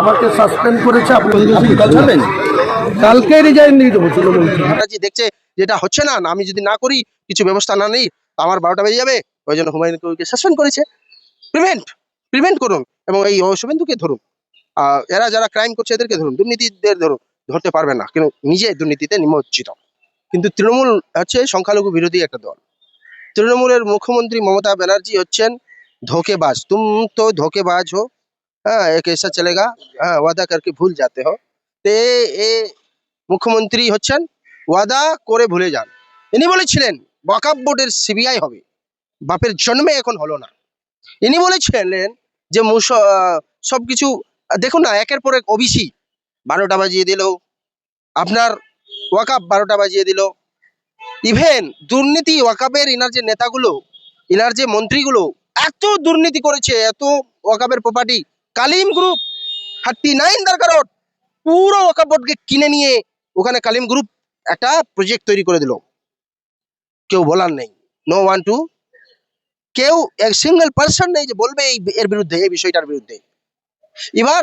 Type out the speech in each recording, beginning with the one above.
আমাকে সাসপেন্ড করেছে, আপনি কালকে রিজাইন দিয়ে দেবো, তৃণমূল। দেখছে, যেটা হচ্ছে না আমি যদি না করি, কিছু ব্যবস্থা না নেই, আমার বারোটা বেজে যাবে, ওই জন্য হুমায়ুন কবিরকে সাসপেন্ড করেছে। প্রিভেন্ট প্রিভেন্ট করুন, এবং এই শুভেন্দুকে ধরুন। এরা যারা ক্রাইম করছে, এদেরকে ধরুন, দুর্নীতিদের ধরুন, ধরতে পারবে না, কিন্তু নিজে দুর্নীতিতে নিমজ্জিত। কিন্তু তৃণমূল হচ্ছে সংখ্যালঘু বিরোধী একটা দল। তৃণমূলের মুখ্যমন্ত্রী মমতা ব্যানার্জি হচ্ছেন ধোকেবাজ। তুম তো ধোকেবাজ हो हाँ एक ऐसा चलेगा हाँ वादा करके भूल जाते हो তে এ মুখ্যমন্ত্রী হচ্ছেন ওয়াদা করে ভুলে যান ইনি বলেছিলেন ওয়াকাব বোর্ডের সিবিআই হবে বাপের জন্মে এখন হলো না ইনি বলেছিলেন যে মুস আহ, সবকিছু আহ, দেখুন না একের পর এক ওবিসি বারোটা বাজিয়ে দিল আপনার ওয়াকাব বারোটা বাজিয়ে দিল ইভেন দুর্নীতি ওয়াকাবের ইনার যে নেতাগুলো ইনার যে মন্ত্রীগুলো এত দুর্নীতি করেছে এত ওয়াকাবের প্রপার্টি কালিম গ্রুপ থার্টি নাইন দরকার পুরো ওয়াকাব বোর্ডকে কিনে নিয়ে ওখানে কালিম গ্রুপ একটা প্রজেক্ট তৈরি করে দিল। কেউ বলার নেই। নো ওয়ান টু কেউ এক সিঙ্গেল পার্সন নেই যে বলবে এই এর বিরুদ্ধে এই বিষয়টার বিরুদ্ধে। এবার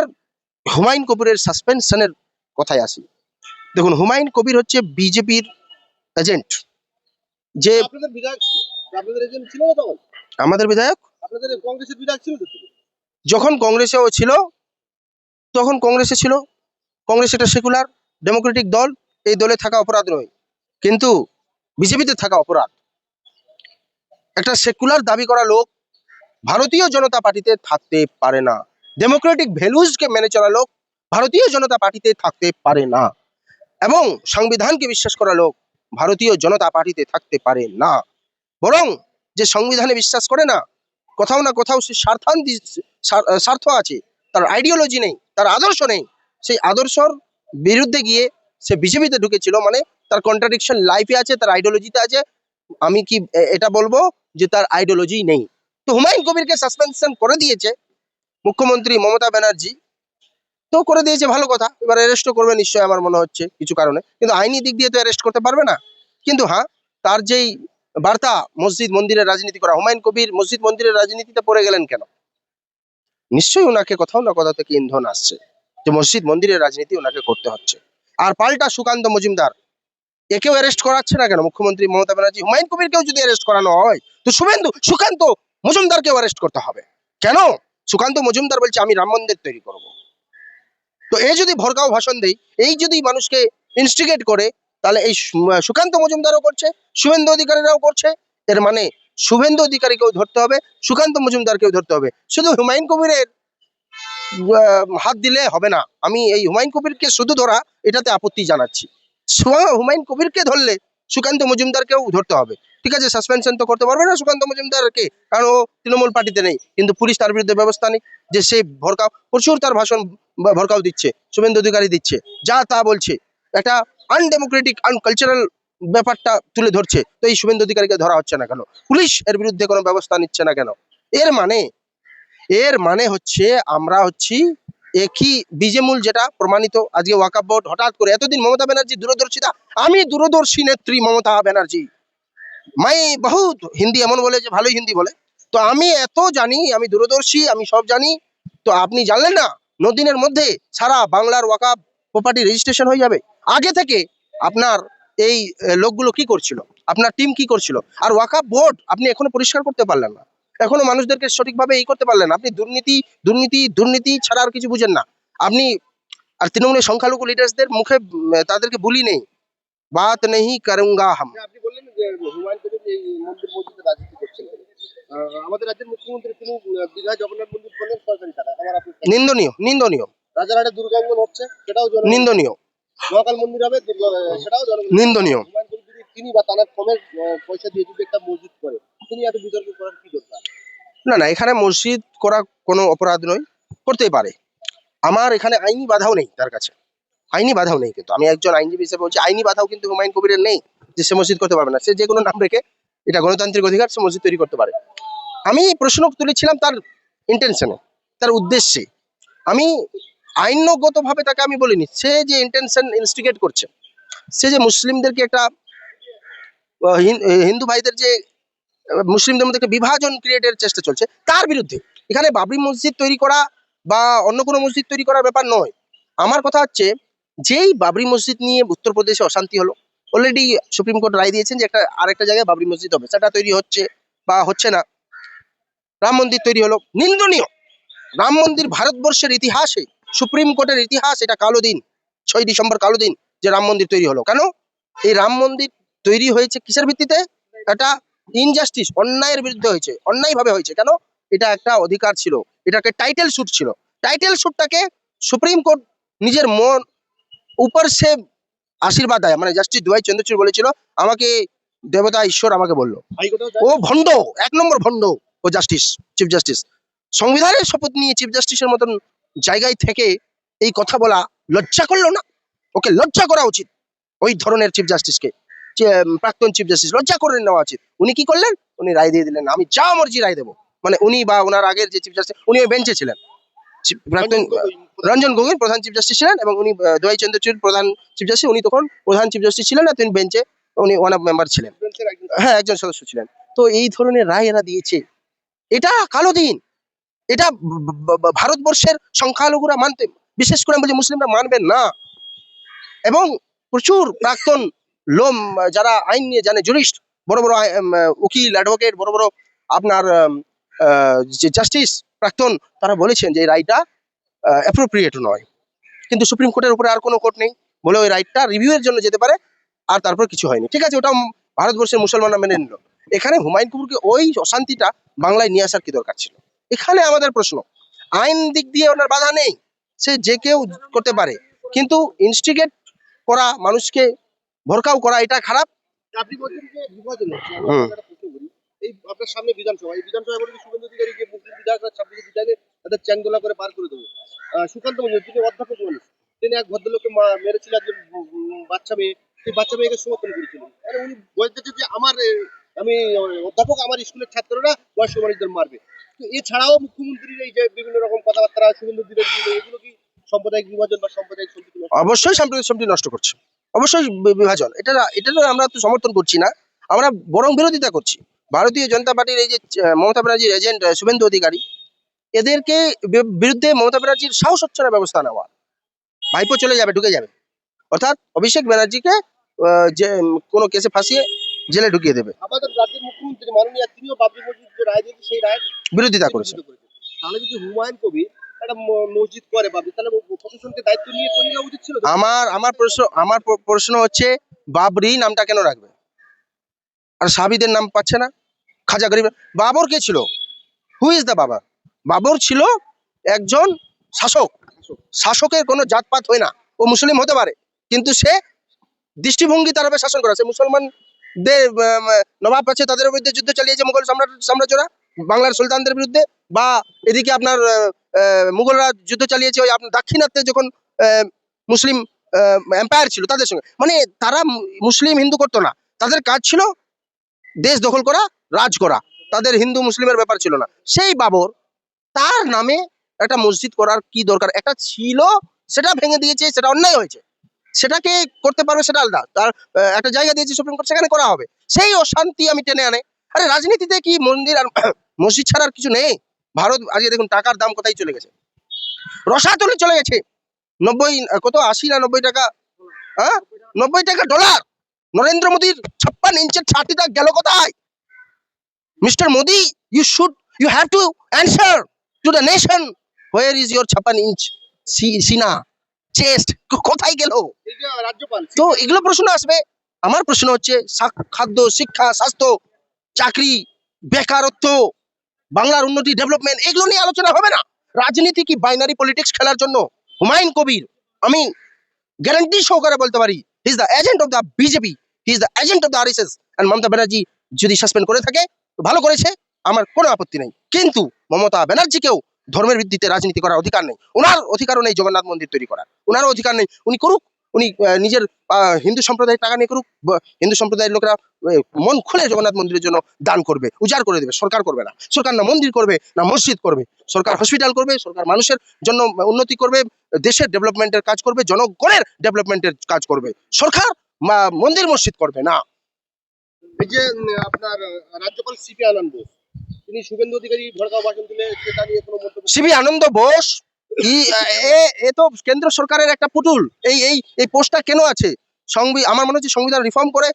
হুমায়ুন কবিরের সাসপেনশনের কথায় আসি। দেখুন হুমায়ুন কবির হচ্ছে বিজেপির এজেন্ট যে আমাদের বিধায়ক? আপনাদের কংগ্রেসের বিধায়ক ছিল তো? যখন কংগ্রেসেও ছিল, তখন কংগ্রেসে ছিল। কংগ্রেস একটা সেকুলার, ডেমোক্রেটিক দল, এই দলে থাকা অপরাধ নয়। কিন্তু বিজেপিতে থাকা অপরাধ। একটা সেকুলার দাবি করা লোক ভারতীয় জনতা পার্টিতে থাকতে পারে না। ডেমোক্রেটিক ভ্যালুজকে মেনে চলা লোক ভারতীয় জনতা পার্টিতে থাকতে পারে না। এবং সংবিধানকে বিশ্বাস করা লোক ভারতীয় জনতা পার্টিতে থাকতে পারে না। বরং যে সংবিধানে বিশ্বাস করে না, কোথাও না কোথাও সে স্বার্থান্তি স্বার- স্বার্থ আছে, তার আইডিওলজি নেই, তার আদর্শ নেই। সেই আদর্শর বিরুদ্ধে গিয়ে সে বিজেপিতে ঢুকেছিল মানে তার কন্ট্রাডিকশন লাইফে আছে, তার আইডিওলজিতে আছে। আমি কি এটা বলব যে তার আইডিওলজি নেই। তো হুমায়ুন কবিরকে সাসপেনশন করে দিয়েছে মুখ্যমন্ত্রী মমতা ব্যানার্জি। তো করে দিয়েছে, ভালো কথা। এবার অ্যারেস্টও করবে নিশ্চয়ই আমার মনে হচ্ছে কিছু কারণে। কিন্তু আইনি দিক দিয়ে তো অ্যারেস্ট করতে পারবে না। কিন্তু হ্যাঁ তার যেই বার্তা মসজিদ মন্দিরের রাজনীতি করা, হুমায়ুন কবির মসজিদ মন্দিরের রাজনীতিতে পড়ে গেলেন কেন? নিশ্চয়ই ওনাকে কোথাও না কোথাও থেকে ইন্ধন আসছে। যে মসজিদ মন্দিরের রাজনীতি ওনাকে করতে হচ্ছে। আর পাল্টা সুকান্ত মজুমদার, একেও অ্যারেস্ট করাচ্ছে না কেন? মুখ্যমন্ত্রী মমতা ব্যানার্জি, হুমায়ুন কবিরকেও যদি অ্যারেস্ট করানো হয়, তো শুভেন্দু, সুকান্ত মজুমদারকেও অ্যারেস্ট করতে হবে। কেন? সুকান্ত মজুমদার বলছে, আমি রাম মন্দির তৈরি করব। তো এই যদি ভরকাও ভাষণ দেই, এই যদি মানুষকে ইনস্টিগেট করে, তাহলে এই সুকান্ত মজুমদারও করছে, শুভেন্দু অধিকারীরাও করছে। এর মানে শুভেন্দু অধিকারীকেও ধরতে হবে, সুকান্ত মজুমদারকেও ধরতে হবে। শুধু হুমায়ুন কবিরের হাত দিলে হবে না। আমি এই হুমায়ুন কবিরকে শুধু ধরা, এটাতে আপত্তি জানাচ্ছি। হুমায়ুন কবিরকে ধরলে সুকান্ত মজুমদারকেও ধরতে হবে। ঠিক আছে সাসপেনশন তো করতে পারবে না সুকান্ত মজুমদারকে, কারণ ও তৃণমূল পার্টিতে নেই, কিন্তু পুলিশ তার বিরুদ্ধে ব্যবস্থা নেই যে সে ভরকাও, প্রচুর তার ভাষণ ভরকাও দিচ্ছে, শুভেন্দু অধিকারী দিচ্ছে, যা তা বলছে। একটা আনডেমোক্রেটিক আনকালচারাল ব্যাপারটা তুলে ধরছে। তো এই শুভেন্দু অধিকারীকে ধরা হচ্ছে না কেন? পুলিশ এর বিরুদ্ধে কোনো ব্যবস্থা নিচ্ছে না কেন? এর মানে এর মানে হচ্ছে আমরা হচ্ছি একই বিজেমূল যেটা প্রমাণিত আজকে ওয়াকাব বোর্ড হঠাৎ করে এতদিন মমতা ব্যানার্জি দূরদর্শিতা, আমি দূরদর্শী নেত্রী মমতা ব্যানার্জি। মাই বহুত হিন্দি এমন বলে যে ভালোই হিন্দি বলে। তো আমি এত জানি, আমি দূরদর্শী, আমি সব জানি। তো আপনি জানলেন না, নদিনের মধ্যে সারা বাংলার ওয়াকাব প্রপার্টি রেজিস্ট্রেশন হয়ে যাবে। আগে থেকে আপনার এই লোকগুলো কি করছিল? আপনার টিম কি করছিল? আর ওয়াকাব বোর্ড আপনি এখনও পরিষ্কার করতে পারলেন না। এখনও মানুষদেরকে সঠিকভাবে এই করতে পারলেন না। আপনি দুর্নীতি দুর্নীতি দুর্নীতি ছাড়া আর কিছু বুঝেন না। আপনি আর তৃণমূলের সংখ্যালঘু লিডার্সদের মুখে তাদেরকে বলি নেই। বাত নেই করুঙ্গা হাম। আপনি বললেন যে হুমায়ুন কবির এই মন্দির মসজিদে রাজনীতি করছেন। আহ, আমাদের রাজ্যের মুখ্যমন্ত্রী তিনি আহ, জগন্নাথ মন্দির করলেন সরকারি টাকা আমার আপনি নিন্দনীয় নিন্দনীয়। রাজারহাটে দুর্গাঙ্গন হচ্ছে সেটাও নিন্দনীয়। মহাকাল মন্দির হবে সেটাও নিন্দনীয়। তিনি বা তার কমের পয়সা দিয়ে যদি একটা মসজিদ করে তিনি এত বিতর্ক করার কি দরকার? না না এখানে মসজিদ করা কোনো অপরাধ নয় করতেই পারে। আমার এখানে আইনি বাধাও নেই তার কাছে। আইনি বাধাও নেই কিন্তু। আমি একজন আইনজীবী হিসেবে বলছি আইনি বাধাও কিন্তু হুমায়ুন কবিরের নেই যে সে মসজিদ করতে পারবে না। সে যে কোনো নাম রেখে এটা গণতান্ত্রিক অধিকার সে মসজিদ তৈরি করতে পারে। আমি প্রশ্ন তুলেছিলাম তার ইন্টেনশনে তার উদ্দেশ্যে। আমি আইনগতভাবে তাকে আমি বলিনি, সে যে ইন্টেনশন ইনস্টিগেট করছে, সে যে মুসলিমদেরকে একটা হিন্দু ভাইদের যে মুসলিমদের মধ্যে একটা বিভাজন ক্রিয়েটের চেষ্টা চলছে, তার বিরুদ্ধে। এখানে বাবরি মসজিদ তৈরি করা বা অন্য কোনো মসজিদ তৈরি করার ব্যাপার নয়। আমার কথা হচ্ছে, যেই বাবরি মসজিদ নিয়ে উত্তরপ্রদেশে অশান্তি হলো অলরেডি সুপ্রিম কোর্ট রায় দিয়েছেন যে একটা, আরেকটা জায়গায় বাবরি মসজিদ হবে, সেটা তৈরি হচ্ছে বা হচ্ছে না। রাম মন্দির তৈরি হলো, নিন্দনীয়। রাম মন্দির ভারতবর্ষের ইতিহাসে সুপ্রিম কোর্টের ইতিহাস এটা কালো দিন, ছয় ডিসেম্বর কালো দিন যে রাম মন্দির তৈরি হলো। কেন? এই রাম মন্দির তৈরি হয়েছে কিসের ভিত্তিতে? এটা ইনজাস্টিস অন্যায়ের বিরুদ্ধে হয়েছে, অন্যায়ভাবে হয়েছে। কেন? এটা একটা অধিকার ছিল, এটাকে টাইটেল শুট ছিল। টাইটেল শুটটাকে সুপ্রিম কোর্ট নিজের মন উপর সে আশীর্বাদ দেয়। মানে জাস্টিস দুয়াই চন্দ্রচূড় বলেছিল, আমাকে দেবতা ঈশ্বর আমাকে বলল। ও ভণ্ড, এক নম্বর ভণ্ড, ও জাস্টিস চিফ জাস্টিস সংবিধানের শপথ নিয়ে চিফ জাস্টিসের মতন জায়গায় থেকে এই কথা বলা লজ্জা করল না? ওকে লজ্জা করা উচিত। ওই ধরনের চিফ জাস্টিসকে প্রাক্তন চিফ জাস্টিস লজ্জা করে নেওয়া উচিত। উনি কি করলেন? উনি রায় দিয়ে দিলেন আমি যা মর্জি রায় দেবো। মানে উনি বা ওনার আগের যে চিফ জাস্টিস উনি ওই বেঞ্চে ছিলেন। প্রাক্তন রঞ্জন গগৈ প্রধান চিফ জাস্টিস ছিলেন এবং উনি দোয়াই চন্দ্রচূড় প্রধান চিফ জাস্টিস উনি তখন প্রধান চিফ জাস্টিস ছিলেন না তিনি বেঞ্চে উনি ওয়ান অফ মেম্বার ছিলেন। হ্যাঁ একজন সদস্য ছিলেন। তো এই ধরনের রায় এরা দিয়েছে। এটা কালো দিন। এটা ভারতবর্ষের সংখ্যালঘুরা মানতে, বিশেষ করে বলছি মুসলিমরা মানবেন না। এবং প্রচুর প্রাক্তন লোম, যারা আইন নিয়ে জানে জুরিস্ট বড় বড় উকিল অ্যাডভোকেট বড় বড় আপনার যে জাস্টিস প্রাক্তন, তারা বলেছেন যে এই রায়টা অ্যাপ্রোপ্রিয়েট নয়। কিন্তু সুপ্রিম কোর্টের উপরে আর কোনো কোর্ট নেই বলে ওই রাইটটা রিভিউয়ের জন্য যেতে পারে, আর তারপর কিছু হয়নি। ঠিক আছে ওটা ভারতবর্ষের মুসলমানরা মেনে নিল। এখানে হুমায়ুন কবিরকে ওই অশান্তিটা বাংলায় নিয়ে আসার কি দরকার ছিল? এখানে আমাদের প্রশ্ন। আইন দিক দিয়ে ওনার বাধা নেই সে যে কেউ করতে পারে। কিন্তু ইনস্টিগেট করা মানুষকে ভরকাও করা এটা খারাপ। আপনি বলছেন যে এই আপনার সামনে বিধানসভা এই বিধানসভায় বলে শুভেন্দু অধিকারী যে মুসলিম বিধায়করা ছাব্বিশে বিধায়কে তাদের চ্যাংদোলা করে পার করে দেবো? সুকান্ত তিনি অধ্যাপক মানুষ তিনি এক ভদ্রলোককে মেরেছিল একজন বাচ্চা মেয়ে সেই বাচ্চা মেয়েকে সমর্থন করেছিলেন উনি যে আমার আমি অধ্যাপক আমার স্কুলের ছাত্ররা বয়স্ক মানুষদের মারবে। এছাড়াও মুখ্যমন্ত্রীর এই যে বিভিন্ন রকম কথাবার্তা, শুভেন্দু এগুলো কি সাম্প্রদায়িক বিভাজন বা সাম্প্রদায়িক অবশ্যই সাম্প্রদায়িক সম্প্রীতি নষ্ট করছে। অবশ্যই বিভাজন। এটা এটা তো আমরা তো সমর্থন করছি না। আমরা বরং বিরোধিতা করছি। ভারতীয় জনতা পার্টির এই যে মমতা ব্যানার্জির এজেন্ট শুভেন্দু অধিকারী, এদেরকে বিরুদ্ধে মমতা ব্যানার্জির সাহস হচ্ছে না ব্যবস্থা নেওয়া ভাইপো চলে যাবে, ঢুকে যাবে। অর্থাৎ অভিষেক ব্যানার্জিকে যে কোনো কেসে ফাঁসিয়ে জেলে ঢুকিয়ে দেবে। আমাদের রাজ্যের মুখ্যমন্ত্রী মাননীয় তিনিও বাবরি মসজিদ যে রায় দিয়েছে সেই রায় বিরোধিতা করেছে তাহলে যদি হুমায়ুন কবির মসজিদ করে বাবরি তাহলে প্রশাসনকে দায়িত্ব নিয়ে করে নেওয়া উচিত ছিল আমার আমার প্রশ্ন আমার প্রশ্ন হচ্ছে বাবরি নামটা কেন রাখবে? আর সাবিদের নাম পাচ্ছে না? খাজা গরিব বাবর কে ছিল? হু ইজ দ্য বাবার বাবর ছিল একজন শাসক। শাসকের কোনো জাতপাত হয় না। ও মুসলিম হতে পারে কিন্তু সে দৃষ্টিভঙ্গি তার শাসন করা সে মুসলমানদের আম, নবাব আছে, তাদের বিরুদ্ধে যুদ্ধ চালিয়েছে মুঘল সম্রাট, সাম্রাজ্যরা, বাংলার সুলতানদের বিরুদ্ধে, বা এদিকে আপনার মুঘলরা যুদ্ধ চালিয়েছে ওই আপনার দাক্ষিণাত্যে যখন মুসলিম এম্পায়ার ছিল তাদের সঙ্গে। মানে তারা মুসলিম হিন্দু করতো না। তাদের কাজ ছিল দেশ দখল করা, রাজ করা। তাদের হিন্দু মুসলিমের ব্যাপার ছিল না। সেই বাবর, তার নামে একটা মসজিদ করার কি দরকার? একটা ছিল, সেটা ভেঙে দিয়েছে, সেটা অন্যায় হয়েছে। সেটাকে করতে পারবে সেটা আলাদা। তার একটা জায়গা দিয়েছে সুপ্রিম কোর্ট, সেখানে করা হবে। সেই অশান্তি আমি টেনে আনে। আরে রাজনীতিতে কি মন্দির আর মসজিদ ছাড়া আর কিছু নেই? ভারত, আজকে দেখুন, টাকার দাম কোথায় চলে গেছে? রসাতলে চলে গেছে। নব্বই, কত? আশি না নব্বই টাকা? হ্যাঁ? নব্বই টাকা ডলার। নরেন্দ্র মোদীর ছাপ্পান ইঞ্চের ছাতিটা গেল কোথায়? Mister Modi you should you have to answer to the nation where is your ছাপ্পান inch সিনা? চেস্ট কোথায় গেল? তো এগুলো প্রশ্ন আসবে। আমার প্রশ্ন হচ্ছে খাদ্য শিক্ষা স্বাস্থ্য চাকরি বেকারত্ব বাংলার উন্নতি ডেভেলপমেন্ট এগুলো নিয়ে আলোচনা হবে না। রাজনীতি কি বাইনারি পলিটিক্স খেলার জন্য? হুমায়ুন কবির আমি গ্যারান্টি সহকারে বলতে পারি he is the agent of the BJP he is the agent of the RSS and Mamata Banerjee যদি সাসপেন্ড করে থাকে তো ভালো করেছে আমার কোনো আপত্তি নেই। কিন্তু মমতা ব্যানার্জিকেও ধর্মের ভিত্তিতে রাজনীতি করার অধিকার নেই। ওনার অধিকারও নেই জগন্নাথ মন্দির তৈরি করার। ওনারও অধিকার নেই। উনি করুক, উনি নিজের হিন্দু সম্প্রদায়ের টাকা নিয়ে করুক হিন্দু সম্প্রদায়ের লোকেরা মন খুলে জগন্নাথ মন্দিরের জন্য দান করবে, উজাড় করে দেবে। সরকার করবে না। সরকার না মন্দির করবে, না মসজিদ করবে। সরকার হসপিটাল করবে, সরকার মানুষের জন্য উন্নতি করবে, দেশের ডেভেলপমেন্টের কাজ করবে, জনগণের ডেভেলপমেন্টের কাজ করবে। সরকার মন্দির মসজিদ করবে না। এই যে আপনার রাজ্যপাল সিপি আনন্দ বোস। তিনি শুভেন্দু অধিকারী ভড়কাও ভাষণ দিলে সেটা নিয়ে কোনো মন্তব্য সিবি আনন্দ বোস এ তো কেন্দ্র সরকারের একটা পুতুল। এই এই এই পোস্টটা কেন আছে? সংবি, আমার মনে হচ্ছে সংবিধান রিফর্ম করে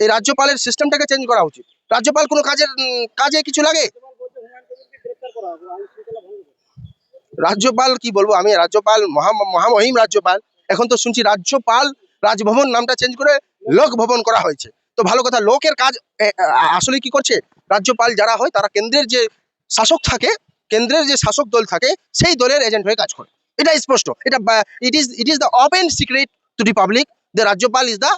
এই রাজ্যপালের সিস্টেমটাকে চেঞ্জ করা উচিত। রাজ্যপাল কোনো কাজের কাজে কিছু লাগে? রাজ্যপাল কি বলব আমি? রাজ্যপাল মহা, মহামহিম রাজ্যপাল। এখন তো শুনছি রাজ্যপাল রাজভবন নামটা চেঞ্জ করে লোক ভবন করা হয়েছে। তো ভালো কথা, লোকের কাজ আসলে কি করছে? রাজ্যপাল যারা হয়, তারা কেন্দ্রের যে শাসক থাকে, কেন্দ্রের যে শাসক দল থাকে, সেই দলের এজেন্ট হয়ে কাজ করে। এটা স্পষ্ট। এটা it is it is the open secret to the public the রাজ্যপাল ইজ দ্য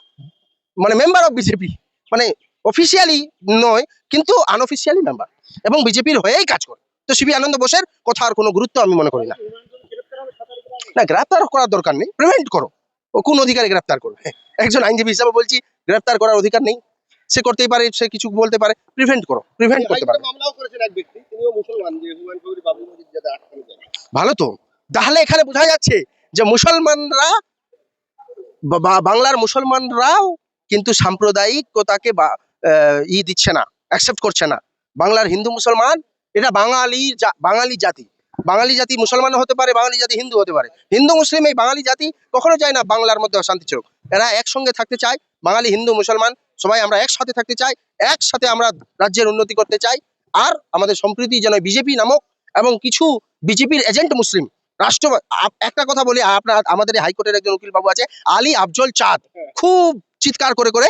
মানে মেম্বার অফ বিজেপি মানে অফিসিয়ালি নয়, কিন্তু আনঅফিসিয়ালি মেম্বার এবং বিজেপির হয়েই কাজ করে। তো সিবি আনন্দ বোসের কথা আর কোনো গুরুত্ব আমি মনে করি না। না, গ্রেপ্তার করার দরকার নেই। প্রিভেন্ট করো। ও কোন অধিকারে গ্রেপ্তার করবে? একজন আইনজীবী হিসাবে বলছি, গ্রেপ্তার করার অধিকার নেই। সে করতেই পারে সে কিছু বলতে পারে প্রিভেন্ট করো প্রিভেন্ট করতে পারে। ভালো তো। তাহলে এখানে বোঝা যাচ্ছে যে মুসলমানরা বাংলার মুসলমানরাও কিন্তু সাম্প্রদায়িকতাকে ই দিচ্ছে না অ্যাকসেপ্ট করছে না। বাংলার হিন্দু মুসলমান এটা বাঙালি বাঙালি জাতি। বাঙালি জাতি মুসলমান হতে পারে বাঙালি জাতি হিন্দু হতে পারে। হিন্দু মুসলিম এই বাঙালি জাতি কখনো চায় না বাংলার মধ্যে অশান্তি ছিল এরা একসঙ্গে থাকতে চায় বাঙালি হিন্দু মুসলমান সবাই আমরা একসাথে থাকতে চাই একসাথে আমরা রাজ্যের উন্নতি করতে চাই। আর আমাদের সম্প্রীতি যেন বিজেপি নামক এবং কিছু বিজেপির এজেন্ট মুসলিম রাষ্ট্র একটা কথা বলি আপনার আমাদের হাইকোর্টের একজন উকিল বাবু আছে আলী আফজল চাঁদ। খুব চিৎকার করে করে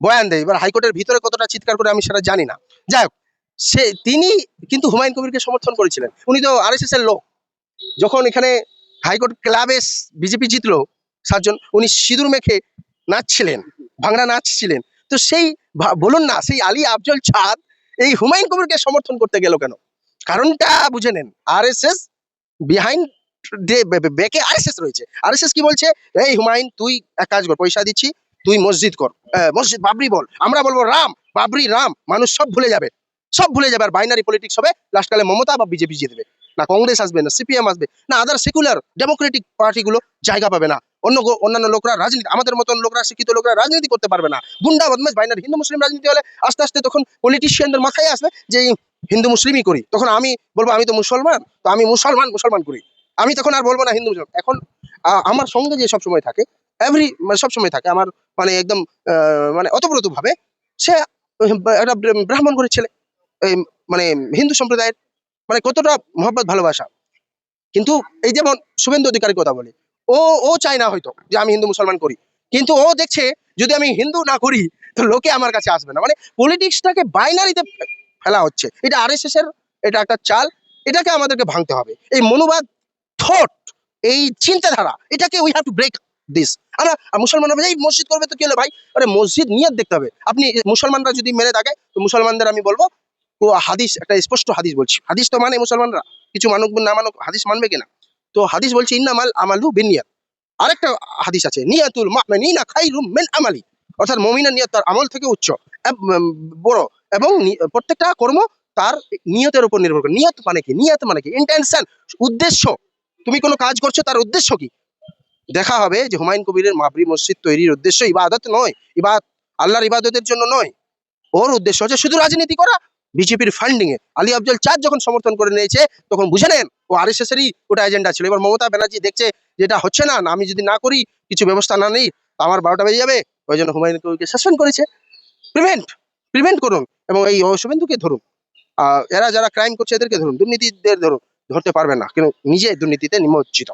বয়ান দেয়। এবার হাইকোর্টের ভিতরে কতটা চিৎকার করে আমি সেটা জানি না। যাই হোক সে তিনি কিন্তু হুমায়ুন কবিরকে সমর্থন করেছিলেন। উনি তো আরএসএস এর লোক। যখন এখানে হাইকোর্ট ক্লাবে বিজেপি জিতলো সাতজন উনি সিঁদুর মেখে নাচছিলেন ভাংড়া নাচছিলেন। তো সেই বলুন না, সেই আলী আফজল চাঁদ এই হুমায়ুন কবিরকে সমর্থন করতে গেল কেন? কারণটা বুঝে নেন। আরএসএস বিহাইন্ড বেকে আরএসএস রয়েছে। আরএসএস কি বলছে? এই হুমায়ুন, তুই এক কাজ কর, পয়সা দিচ্ছি, তুই মসজিদ কর। মসজিদ, বাবরি বল। আমরা বলব রাম, বাবরি রাম, মানুষ সব ভুলে যাবে। সব ভুলে যাবে, আর বাইনারি পলিটিক্স হবে। লাস্টকালে মমতা বা বিজেপি জিতবে না, কংগ্রেস আসবে, না সিপিএম আসবে, না আদার সেকুলার ডেমোক্রেটিক পার্টিগুলো জায়গা পাবে না। অন্য অন্যান্য লোকরা রাজনীতি আমাদের মতন লোকরা, শিক্ষিত লোকরা রাজনীতি করতে পারবে না। গুন্ডা বদমাস বাইনারি। হিন্দু, মুসলিম রাজনীতি হলে আস্তে আস্তে তখন পলিটিশিয়ানদের মাথায় আসবে যে হিন্দু, মুসলিমই করি। তখন আমি বলব, আমি তো মুসলমান। তো আমি মুসলমান মুসলমান করি। আমি তখন আর বলব না হিন্দু, মুসলমান। এখন আমার সঙ্গে যে সব সময় থাকে এভরি মানে সব সময় থাকে, আমার মানে একদম মানে অতপ্রত ভাবে সে একটা ব্রাহ্মণ ঘরের ছেলে মানে হিন্দু সম্প্রদায়ের মানে কতটা মহব্বত, ভালোবাসা। কিন্তু এই যেমন শুভেন্দু অধিকারী কথা বলে ও ও চায় না হয়তো যে আমি হিন্দু মুসলমান করি। কিন্তু ও দেখছে যদি আমি হিন্দু না করি, তো লোকে আমার কাছে আসবে না। মানে পলিটিক্সটাকে বাইনারিতে ফেলা হচ্ছে। এটা আরএসএস এর, এটা একটা চাল, এটাকে আমাদেরকে ভাঙতে হবে। এই মনোবাদ থট এই চিন্তাধারা, এটাকে we have to break this আমরা মুসলমানরা এই মসজিদ করবে তো কি হলো ভাই? আরে মসজিদ নিয়ত দেখতে হবে। আপনি মুসলমানরা যদি মেরে থাকে, তো মুসলমানদের আমি বলব, ও হাদিস, একটা স্পষ্ট হাদিস বলছি। হাদিস তো মানে মুসলমানরা। কিছু মানুষ না মানুক, হাদিস মানবে কিনা? তো হাদিস বলছে, ইন্নামাল আমালু বিনিয়াত। আরেকটা হাদিস আছে, নিয়াতুল মুমিনিনা খাইরুম মিন আমালি। অর্থাৎ মুমিনের নিয়ত তার আমল থেকে উচ্চ। বড়। এবং প্রত্যেকটা কর্ম তার নিয়তের উপর নির্ভর করে। নিয়ত মানে কি? নিয়ত মানে কি? ইন্টেনশন উদ্দেশ্য। তুমি কোনো কাজ করছ, তার উদ্দেশ্য কি? দেখা হবে যে হুমায়ুন কবিরের মাবরি মসজিদ তৈরির উদ্দেশ্য ইবাদত নয়। ইবাদ, আল্লাহর ইবাদতের জন্য নয়। ওর উদ্দেশ্য হচ্ছে শুধু রাজনীতি করা বিজেপির ফান্ডিং এ। আলী আফজল চাঁদ যখন সমর্থন করে নিয়েছে, তখন বুঝে নেন, ও আরএসএস এরই ওটা এজেন্ডা ছিল। এবার মমতা ব্যানার্জি দেখছে যেটা হচ্ছে না আমি যদি না করি, কিছু ব্যবস্থা না নেই আমার বারোটা বেজে যাবে। ওই জন্য হুমায়ুন কবিরকে সাসপেন্ড করেছে। প্রিভেন্ট প্রিভেন্ট করুন এবং এই শুভেন্দুকে ধরুন। এরা যারা ক্রাইম করছে, এদেরকে ধরুন। দুর্নীতিদের ধরুন, ধরতে পারবে না। কিন্তু নিজে দুর্নীতিতে নিমজ্জিত।